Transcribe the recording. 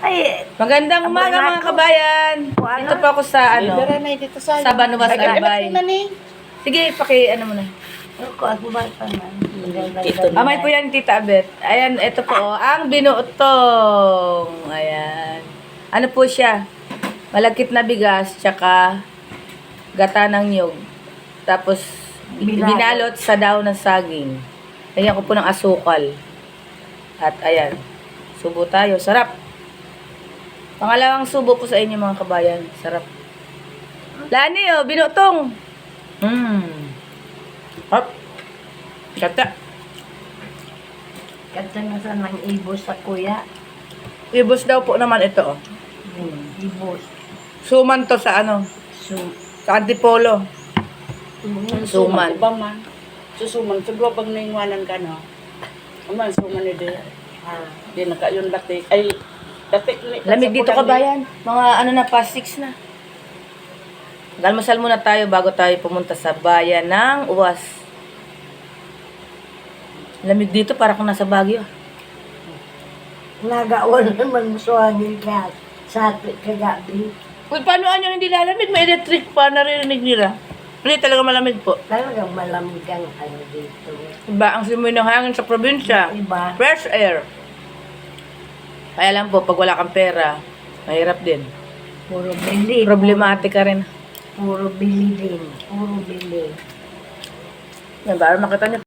Ay, Magandang umaga mga kabayan. O, ano? Dito po ako sa ano. Dara na dito sa Sa Banuwas, Ay, Albay. Sige, paki ano muna. ako, ako ba pa man? Amay po yan, Tita Abet. Ayan, ito po, oh, ang binuotong. Ayan. Ano po siya? Malagkit na bigas, tsaka gata ng nyug. Tapos, Binalot. binalot sa daw ng saging. Ayan ko po ng asukal. At ayan, subo tayo. Sarap. Pangalawang subo po sa inyo mga kabayan. Sarap. Lani, oh, binutong. Hmm. Hop. Gata. Kanta na sa nang ibos sa kuya. Ibus daw po naman ito, oh. Hmm, ibos. Suman to sa ano, So, sa antipolo. Suman. Ba man. Susuman sa duwa bang naingwanan ka no. Aman suman ni ah, Di na kayon latik. Ay. Lamig dito kabayan. Mga ano na, past six na. Galmasal muna tayo bago tayo pumunta sa bayan ng Uwas. Lamig dito para kung nasa Baguio. nagawan naman suwagin ka sa kagabi. Uy, paano nyo hindi lalamig? May electric pa naririnig nila. Hindi talaga malamig po. Talagang malamig ang ano dito. Iba ang simoy ng hangin sa probinsya. Iba, Fresh air. Kaya lang po, pag wala kang pera, mahirap din. puro bili. Problematic ka rin. Puro bili din. Puro bili. Yan, para makita niyo